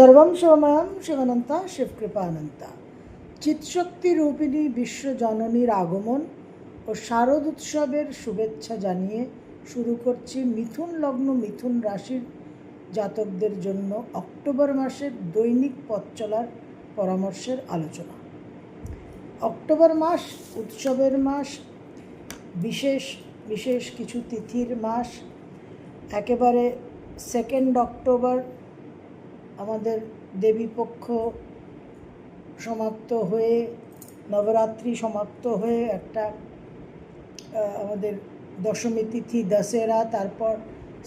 সর্বম শিবময়ম শিবানন্তা শিবকৃপানন্তা চিৎশক্তি রূপিণী বিশ্ব জননীর আগমন ও শারদ উৎসবের শুভেচ্ছা জানিয়ে শুরু করছি মিথুন লগ্ন, মিথুন রাশির জাতকদের জন্য অক্টোবর মাসের দৈনিক পথ চলার পরামর্শের আলোচনা। অক্টোবর মাস, উৎসবের মাস, বিশেষ বিশেষ কিছু তিথির মাস, একেবারে সেকেন্ড অক্টোবর আমাদের দেবীপক্ষ সমাপ্ত হয়ে, নবরাত্রি সমাপ্ত হয়ে একটা আমাদের দশমী তিথি দশেরা, তারপর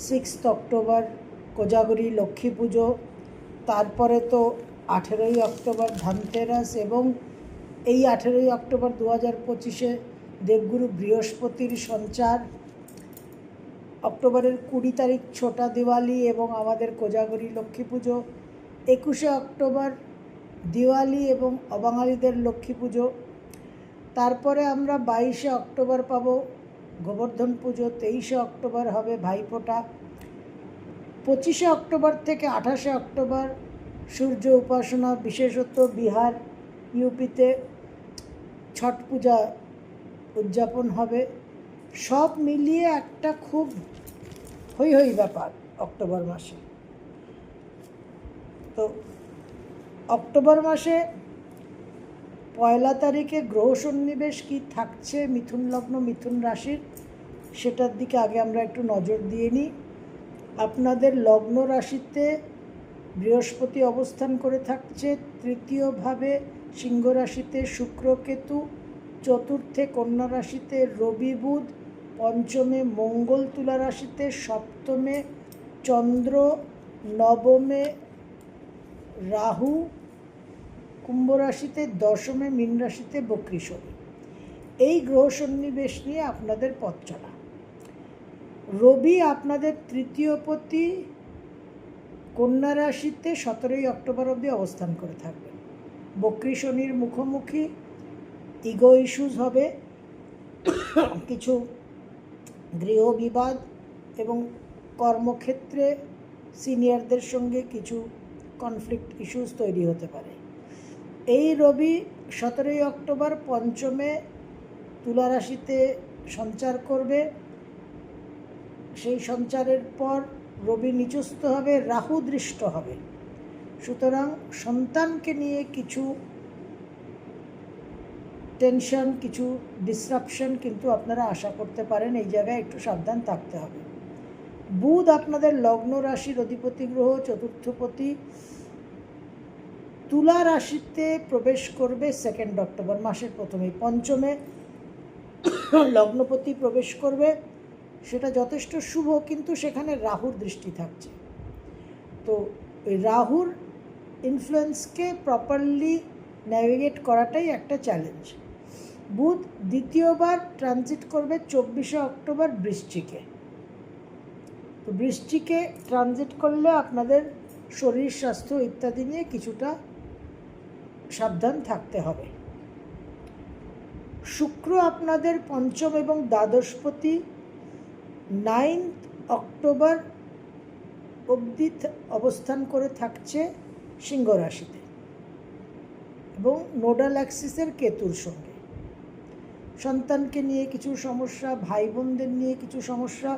সিক্সথ অক্টোবর কোজাগরি লক্ষ্মী পুজো, তারপরে তো আঠেরোই অক্টোবর ধানতেরাস এবং এই আঠেরোই অক্টোবর দু হাজার পঁচিশে দেবগুরু বৃহস্পতির সঞ্চার অক্টোবরের কুড়ি তারিখ ছোটা দিওয়ালি এবং আমাদের কোজাগরি লক্ষ্মী পুজো, একুশে অক্টোবর দিওয়ালি এবং অবাঙালিদের লক্ষ্মী পুজো। তারপরে আমরা বাইশে অক্টোবর পাব, গোবর্ধন পুজো, তেইশে অক্টোবর হবে ভাইফোঁটা, পঁচিশে অক্টোবর থেকে আঠাশে অক্টোবর সূর্য উপাসনা বিশেষত বিহার, ইউপিতে ছট পূজা উদযাপন হবে। সব মিলিয়ে একটা খুব হই হই ব্যাপার অক্টোবর মাসে। তো অক্টোবর মাসে পয়লা তারিখে গ্রহ সন্নিবেশ কি থাকছে, মিথুন লগ্ন, মিথুন রাশির, সেটার দিকে আগে আমরা একটু নজর দিয়ে নিই। আপনাদের লগ্ন রাশিতে বৃহস্পতি অবস্থান করে থাকছে তৃতীয়ভাবে সিংহ রাশিতে শুক্র কেতু, চতুর্থে কন্যা রাশিতে রবি বুধ পঞ্চমে মঙ্গল তুলা রাশিতে, সপ্তমে চন্দ্র, নবমে রাহু, কুম্ভ রাশিতে, দশমে মীন রাশিতে, বক্রী শনি। এই গ্রহ সন্নিবেশ নিয়ে আপনাদের পথ চলা। রবি আপনাদের তৃতীয় পতি, কন্যা রাশিতে সতেরোই অক্টোবর অবধি অবস্থান করে থাকবেন। বক্রী শনির মুখোমুখি ইগো ইস্যুস হবে। কিছু গৃহ বিবাদ এবং কর্মক্ষেত্রে সিনিয়রদের সঙ্গে কিছু কনফ্লিক্ট ইস্যুস তৈরি হতে পারে। এই রবি সতেরোই অক্টোবর পঞ্চমে তুলা রাশিতে সঞ্চার করবে। সেই সঞ্চারের পর রবি নিচস্থ হবে, রাহু দৃষ্ট হবে। সুতরাং সন্তানকে নিয়ে কিছু টেনশন কিছু ডিসরাপশন কিন্তু আপনারা আশা করতে পারেন, এই জায়গায় একটু সাবধান থাকতে হবে। বুধ আপনাদের লগ্ন রাশির অধিপতি গ্রহ চতুর্থপতি তুলা রাশিতে প্রবেশ করবে সেকেন্ড অক্টোবর মাসের প্রথমেই পঞ্চমে লগ্নপতি প্রবেশ করবে, সেটা যথেষ্ট শুভ, কিন্তু সেখানে রাহুর দৃষ্টি থাকছে। তো রাহুর ইনফ্লুয়েন্সকে প্রপারলি ন্যাভিগেট করাটাই একটা চ্যালেঞ্জ বুধ দ্বিতীয়বার ট্রানজিট করবে চব্বিশে অক্টোবর বৃশ্চিকে তো বৃষ্টিকে ট্রানজিট করলে আপনাদের শরীর, স্বাস্থ্য ইত্যাদি নিয়ে কিছুটা সাবধান থাকতে হবে। শুক্র আপনাদের পঞ্চম এবং দ্বাদশপতি নাইন্থ অক্টোবর অবধি অবস্থান করে থাকছে সিংহ রাশিতে এবং নোডাল অ্যাক্সিসের কেতুর সঙ্গে। সন্তানকে নিয়ে কিছু সমস্যা ভাই বোনদের নিয়ে কিছু সমস্যা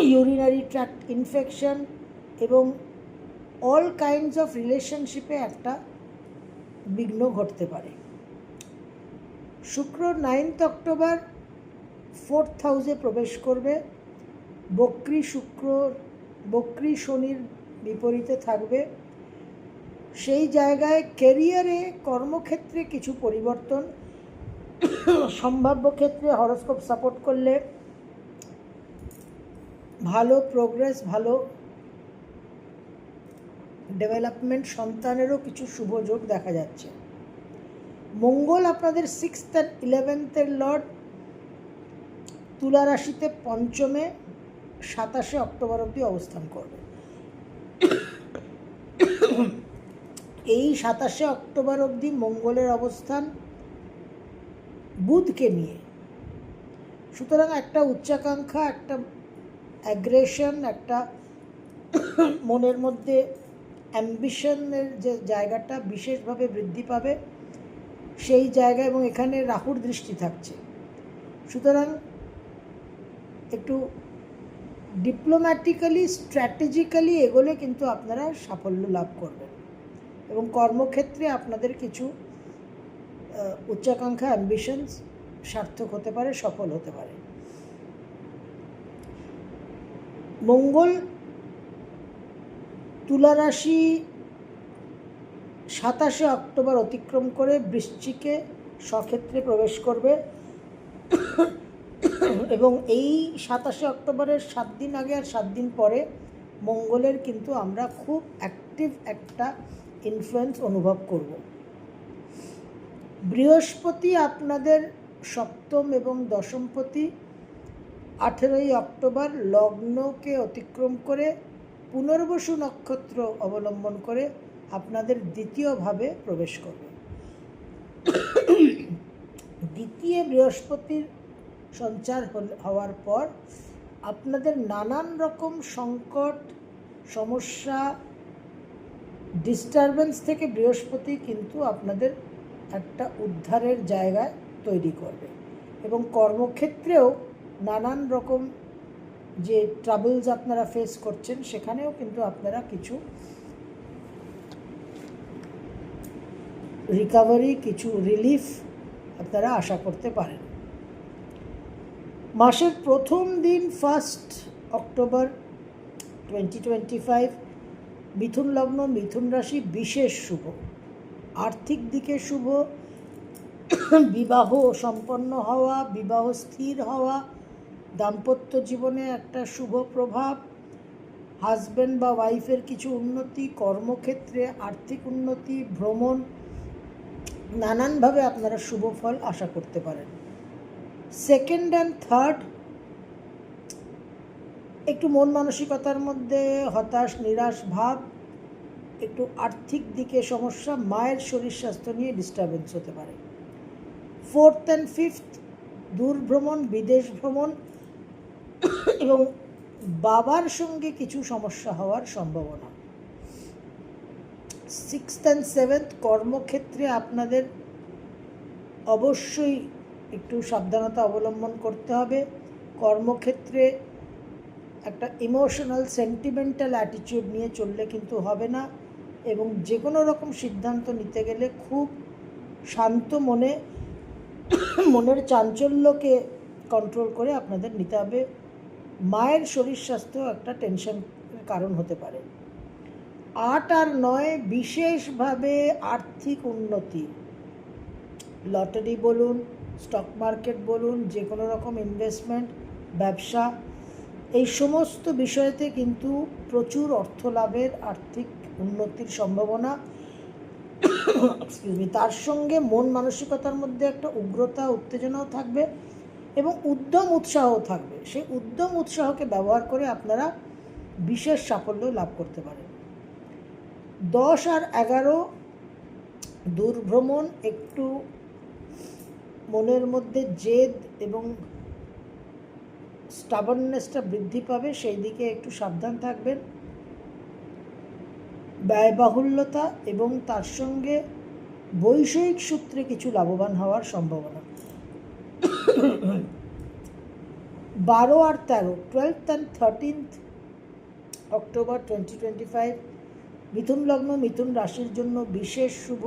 ইউরিনারি ট্র্যাক্ট ইনফেকশন এবং অল কাইন্ডস অফ রিলেশনশিপে একটা বিঘ্ন ঘটতে পারে। শুক্র নাইন্থ অক্টোবর ফোর্থ হাউসে প্রবেশ করবে। বক্রি শুক্র, বক্রি শনির বিপরীতে থাকবে। সেই জায়গায় কেরিয়ারে কর্মক্ষেত্রে কিছু পরিবর্তন সম্ভাব্য ক্ষেত্রে হরস্কোপ সাপোর্ট করলে ভালো প্রোগ্রেস ভালো ডেভেলপমেন্ট সন্তানেরও কিছু শুভ যোগ দেখা যাচ্ছে। মঙ্গল আপনাদের সিক্সথ অ্যান্ড ইলেভেন্থের লর্ড তুলা রাশিতে পঞ্চমে সাতাশে অক্টোবর অবধি অবস্থান করবে। এই সাতাশে অক্টোবর অবধি মঙ্গলের অবস্থান বুধকে নিয়ে। সুতরাং একটা উচ্চাকাঙ্ক্ষা, একটা অ্যাগ্রেশন একটা মনের মধ্যে অ্যাম্বিশনের যে জায়গাটা বিশেষভাবে বৃদ্ধি পাবে, সেই জায়গা এবং এখানে রাহুর দৃষ্টি থাকছে। সুতরাং একটু ডিপ্লোম্যাটিক্যালি স্ট্র্যাটেজিক্যালি এগোলে কিন্তু আপনারা সাফল্য লাভ করবেন। এবং কর্মক্ষেত্রে আপনাদের কিছু উচ্চাকাঙ্ক্ষা অ্যাম্বিশনস সার্থক হতে পারে, সফল হতে পারে। মঙ্গল তুলা রাশি সাতাশে অক্টোবর অতিক্রম করে বৃশ্চিকে সক্ষেত্রে প্রবেশ করবে। এবং এই সাতাশে অক্টোবরের সাত দিন আগে আর সাত দিন পরে মঙ্গলের কিন্তু আমরা খুব অ্যাক্টিভ একটা ইনফ্লুয়েন্স অনুভব করব। বৃহস্পতি আপনাদের সপ্তম এবং দশমপতি আঠেরোই অক্টোবর লগ্নকে অতিক্রম করে পুনর্বসু নক্ষত্র অবলম্বন করে আপনাদের দ্বিতীয়ভাবে প্রবেশ করবে। দ্বিতীয় বৃহস্পতির সঞ্চার হওয়ার পর আপনাদের নানান রকম সংকট, সমস্যা ডিস্টারবেন্স থেকে বৃহস্পতি কিন্তু আপনাদের একটা উদ্ধারের জায়গা তৈরি করবে। এবং কর্মক্ষেত্রেও নানান রকম যে ট্রাবলস আপনারা ফেস করছেন, সেখানেও কিন্তু আপনারা কিছু রিকাভারি কিছু রিলিফ আপনারা আশা করতে পারেন। মাসের প্রথম দিন first October twenty twenty five মিথুন লগ্ন, মিথুন রাশি বিশেষ শুভ। আর্থিক দিকে শুভ, বিবাহ সম্পন্ন হওয়া, বিবাহ স্থির হওয়া, দাম্পত্য জীবনে একটা শুভ প্রভাব হাজব্যান্ড বা ওয়াইফের কিছু উন্নতি, কর্মক্ষেত্রে আর্থিক উন্নতি, ভ্রমণ, নানানভাবে আপনারা শুভ ফল আশা করতে পারেন। সেকেন্ড অ্যান্ড থার্ড একটু মন মানসিকতার মধ্যে হতাশ, নিরাশ ভাব একটু আর্থিক দিকে সমস্যা, মায়ের শরীর স্বাস্থ্য নিয়ে ডিস্টারবেন্স হতে পারে। ফোর্থ অ্যান্ড ফিফথ দূর ভ্রমণ, বিদেশ ভ্রমণ এবং বাবার সঙ্গে কিছু সমস্যা হওয়ার সম্ভাবনা। সিক্সথ অ্যান্ড সেভেন্থ কর্মক্ষেত্রে আপনাদের অবশ্যই একটু সাবধানতা অবলম্বন করতে হবে। কর্মক্ষেত্রে একটা ইমোশনাল সেন্টিমেন্টাল অ্যাটিটিউড নিয়ে চললে কিন্তু হবে না। এবং যে কোনো রকম সিদ্ধান্ত নিতে গেলে খুব শান্ত মনে, মনের চাঞ্চল্যকে কন্ট্রোল করে আপনাদের নিতে হবে। মায়ের শরীর স্বাস্থ্য একটা টেনশন কারণ হতে পারে। আট আর নয় বিশেষভাবে আর্থিক উন্নতি। লটারি বলুন স্টক মার্কেট বলুন যে কোনো রকম ইনভেস্টমেন্ট ব্যবসা, এই সমস্ত বিষয়তে কিন্তু প্রচুর অর্থ লাভের আর্থিক উন্নতির সম্ভাবনা তার সঙ্গে মন মানসিকতার মধ্যে একটা উগ্রতা, উত্তেজনাও থাকবে এবং উদ্যম উৎসাহও থাকবে। সেই উদ্যম উৎসাহকে ব্যবহার করে আপনারা বিশেষ সাফল্য লাভ করতে পারেন। দশ আর এগারো, দূরভ্রমণ, একটু মনের মধ্যে জেদ এবং স্টাবননেসটা বৃদ্ধি পাবে, সেই দিকে একটু সাবধান থাকবেন। ব্যয়বাহুল্যতা এবং তার সঙ্গে বৈষয়িক সূত্রে কিছু লাভবান হওয়ার সম্ভাবনা। বারো আর তেরো twelfth and thirteenth October twenty twenty five মিথুন লগ্ন, মিথুন রাশির জন্য বিশেষ শুভ।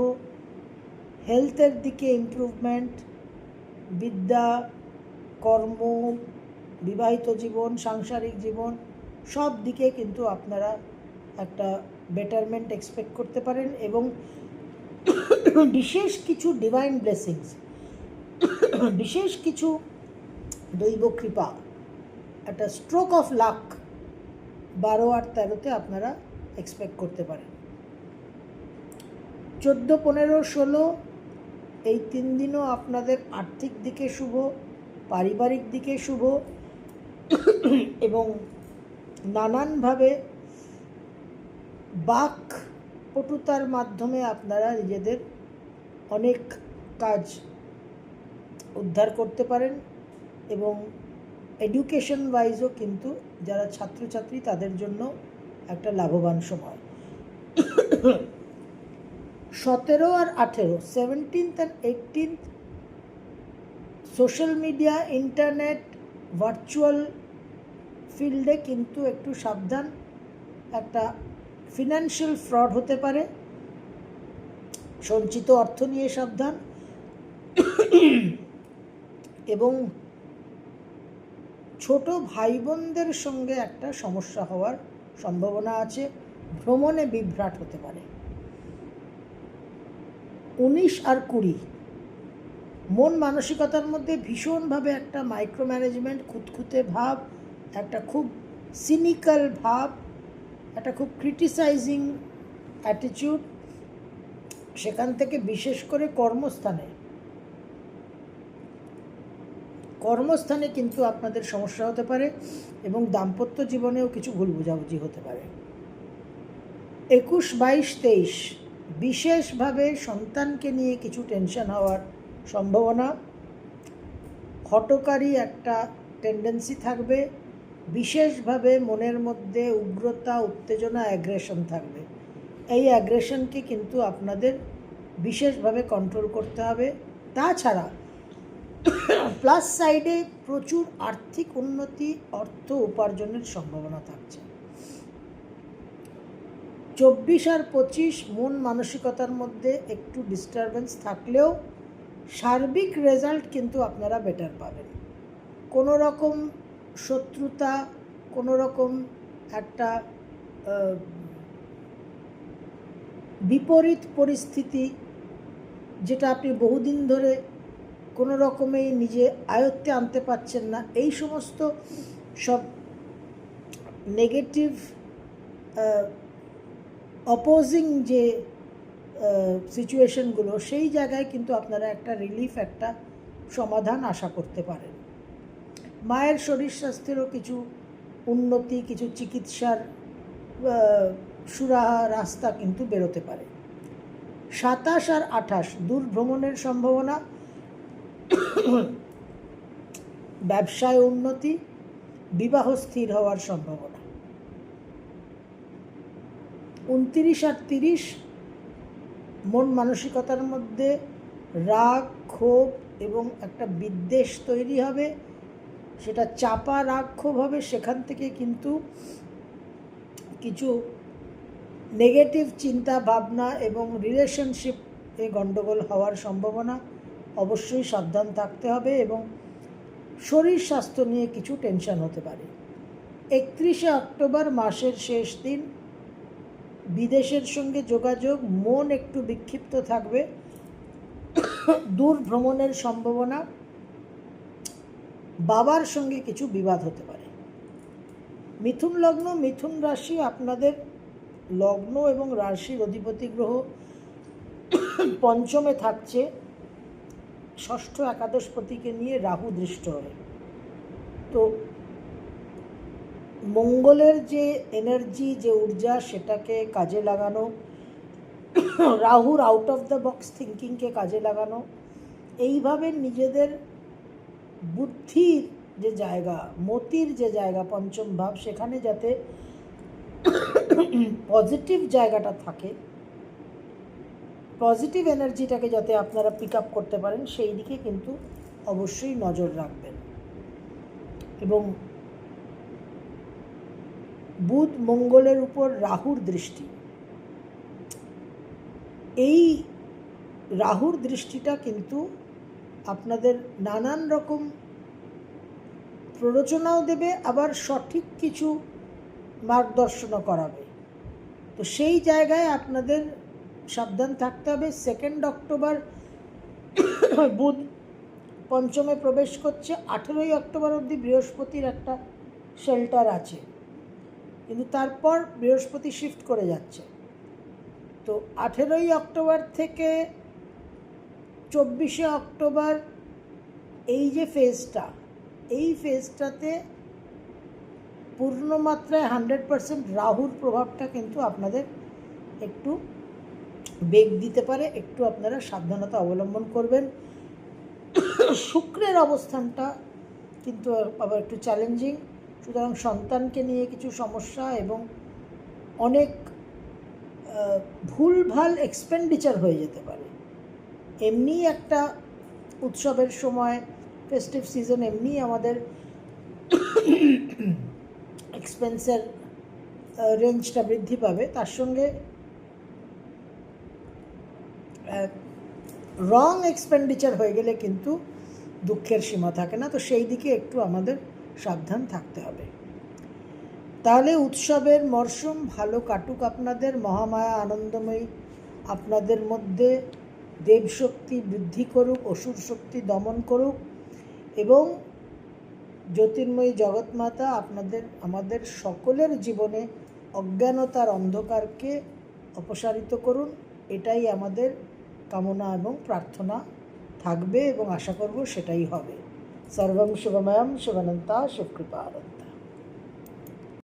হেলথের দিকে ইমপ্রুভমেন্ট বিদ্যা, কর্ম, বিবাহিত জীবন, সাংসারিক জীবন, সব দিকে কিন্তু আপনারা একটা বেটারমেন্ট এক্সপেক্ট করতে পারেন এবং বিশেষ কিছু ডিভাইন ব্লেসিংস বিশেষ কিছু দৈব কৃপা, একটা স্ট্রোক অফ লাক বারো আর তেরোতে আপনারা এক্সপেক্ট করতে পারেন। চোদ্দ, পনেরো, ষোলো, এই তিন দিনও আপনাদের আর্থিক দিকে শুভ, পারিবারিক দিকে শুভ এবং নানানভাবে বাক পটুতার মাধ্যমে আপনারা নিজেদের অনেক কাজ উদ্ধার করতে পারেন এবং এডুকেশন ওয়াইজও কিন্তু যারা ছাত্রছাত্রী তাদের জন্য একটা লাভবান সময়। সতেরো আর আঠেরো seventeenth and eighteenth social media internet virtual ফিল্ডে কিন্তু একটু সাবধান একটা ফিনান্সিয়াল ফ্রড হতে পারে, সঞ্চিত অর্থ নিয়ে সাবধান, এবং ছোট ভাই বোনদের সঙ্গে একটা সমস্যা হওয়ার সম্ভাবনা আছে, ভ্রমণে বিভ্রাট হতে পারে। উনিশ আর কুড়ি, মন মানসিকতার মধ্যে ভীষণভাবে একটা মাইক্রো ম্যানেজমেন্ট খুঁতখুঁতে ভাব, একটা খুব সিনিক্যাল ভাব একটা খুব ক্রিটিসাইজিং অ্যাটিটিউড সেখান থেকে বিশেষ করে কর্মস্থানে। কর্মস্থানে কিন্তু আপনাদের সমস্যা হতে পারে এবং দাম্পত্য জীবনেও কিছু ভুল বোঝাবুঝি হতে পারে। একুশ, বাইশ, তেইশ বিশেষভাবে সন্তানকে নিয়ে কিছু টেনশন হওয়ার সম্ভাবনা। হটকারী একটা টেন্ডেন্সি থাকবে। বিশেষভাবে মনের মধ্যে উগ্রতা, উত্তেজনা অ্যাগ্রেশন থাকবে। এই অ্যাগ্রেশনকে কিন্তু আপনাদের বিশেষভাবে কন্ট্রোল করতে হবে। তাছাড়া প্লাস সাইডে প্রচুর আর্থিক উন্নতি, অর্থ উপার্জনের সম্ভাবনা থাকছে। চব্বিশ আর পঁচিশ মন মানসিকতার মধ্যে একটু ডিস্টারবেন্স থাকলেও সার্বিক রেজাল্ট কিন্তু আপনারা বেটার পাবেন। কোনো রকম শত্রুতা কোনো রকম একটা বিপরীত পরিস্থিতি, যেটা আপনি বহুদিন ধরে কোনো রকমেই নিজে আয়ত্তে আনতে পারছেন না, এই সমস্ত সব নেগেটিভ অপোজিং যে সিচুয়েশনগুলো সেই জায়গায় কিন্তু আপনারা একটা রিলিফ একটা সমাধান আশা করতে পারেন। মায়ের শরীর স্বাস্থ্যেরও কিছু উন্নতি, কিছু চিকিৎসার সুরাহা, রাস্তা কিন্তু বেরোতে পারে। সাতাশ আর আঠাশ দূর ভ্রমণের সম্ভাবনা, ব্যবসায় উন্নতি, বিবাহ স্থির হওয়ার সম্ভাবনা। উনতিরিশ আর তিরিশ, মন মানসিকতার মধ্যে রাগ, ক্ষোভ এবং একটা বিদ্বেষ তৈরি হবে। সেটা চাপা রাগ ক্ষোভ হবে সেখান থেকে কিন্তু কিছু নেগেটিভ চিন্তা ভাবনা এবং রিলেশনশিপ এ গণ্ডগোল হওয়ার সম্ভাবনা অবশ্যই সাবধান থাকতে হবে এবং শরীর স্বাস্থ্য নিয়ে কিছু টেনশন হতে পারে। একত্রিশে অক্টোবর মাসের শেষ দিন, বিদেশের সঙ্গে যোগাযোগ, মন একটু বিক্ষিপ্ত থাকবে। দূর ভ্রমণের সম্ভাবনা বাবার সঙ্গে কিছু বিবাদ হতে পারে। মিথুন লগ্ন, মিথুন রাশি আপনাদের লগ্ন এবং রাশির অধিপতি গ্রহ পঞ্চমে থাকছে। ষষ্ঠ একাদশ একাদশপতিকে নিয়ে রাহু দৃষ্ট হয়ে। তো মঙ্গলের যে এনার্জি যে ঊর্জা সেটাকে কাজে লাগানো, রাহুর আউট অফ দ্য বক্স থিঙ্কিংকে কাজে লাগানো, এইভাবে নিজেদের বুদ্ধির যে জায়গা, মতির যে জায়গা, পঞ্চম ভাব, সেখানে যাতে পজিটিভ জায়গাটা থাকে পজিটিভ এনার্জিটাকে যাতে আপনারা পিক আপ করতে পারেন, সেই দিকে কিন্তু অবশ্যই নজর রাখবেন। এবং বুধ মঙ্গলের উপর রাহুর দৃষ্টি। এই রাহুর দৃষ্টিটা কিন্তু আপনাদের নানান রকম প্ররোচনাও দেবে, আবার সঠিক কিছু মার্গদর্শনও করাবে। তো সেই জায়গায় আপনাদের সাবধান থাকতে হবে। সেকেন্ড অক্টোবর বুধ পঞ্চমে প্রবেশ করছে। আঠেরোই অক্টোবর অবধি বৃহস্পতির একটা শেল্টার আছে। কিন্তু তারপর বৃহস্পতি শিফট করে যাচ্ছে। তো আঠেরোই অক্টোবর থেকে চব্বিশে অক্টোবর এই যে ফেজটা এই ফেজটাতে পূর্ণমাত্রায় হান্ড্রেড পারসেন্ট রাহুর প্রভাবটা কিন্তু আপনাদের একটু বেগ দিতে পারে, একটু আপনারা সাবধানতা অবলম্বন করবেন। শুক্রের অবস্থানটা কিন্তু আবার একটু চ্যালেঞ্জিং সুতরাং সন্তানকে নিয়ে কিছু সমস্যা এবং অনেক ভুলভাল এক্সপেন্ডিচার হয়ে যেতে পারে। এমনি একটা উৎসবের সময় ফেস্টিভ সিজন এমনি আমাদের এক্সপেন্সের রেঞ্জটা বৃদ্ধি পাবে। তার সঙ্গে রং এক্সপেন্ডিচার হয়ে গেলে কিন্তু দুঃখের সীমা থাকে না। তো সেই দিকে একটু আমাদের সাবধান থাকতে হবে। তাহলে উৎসবের মরশুম ভালো কাটুক আপনাদের, মহামায়া আনন্দময়ী আপনাদের মধ্যে দেবশক্তি বৃদ্ধি করুক, অসুর শক্তি দমন করুক এবং জ্যোতির্ময়ী জগৎমাতা আপনাদের, আমাদের সকলের জীবনে অজ্ঞানতার অন্ধকারকে অপসারিত করুন। এটাই আমাদের কামনা এবং প্রার্থনা থাকবে এবং আশা করব সেটাই হবে। সর্বম শুভময়ম, শুভনন্তা শিবকৃপা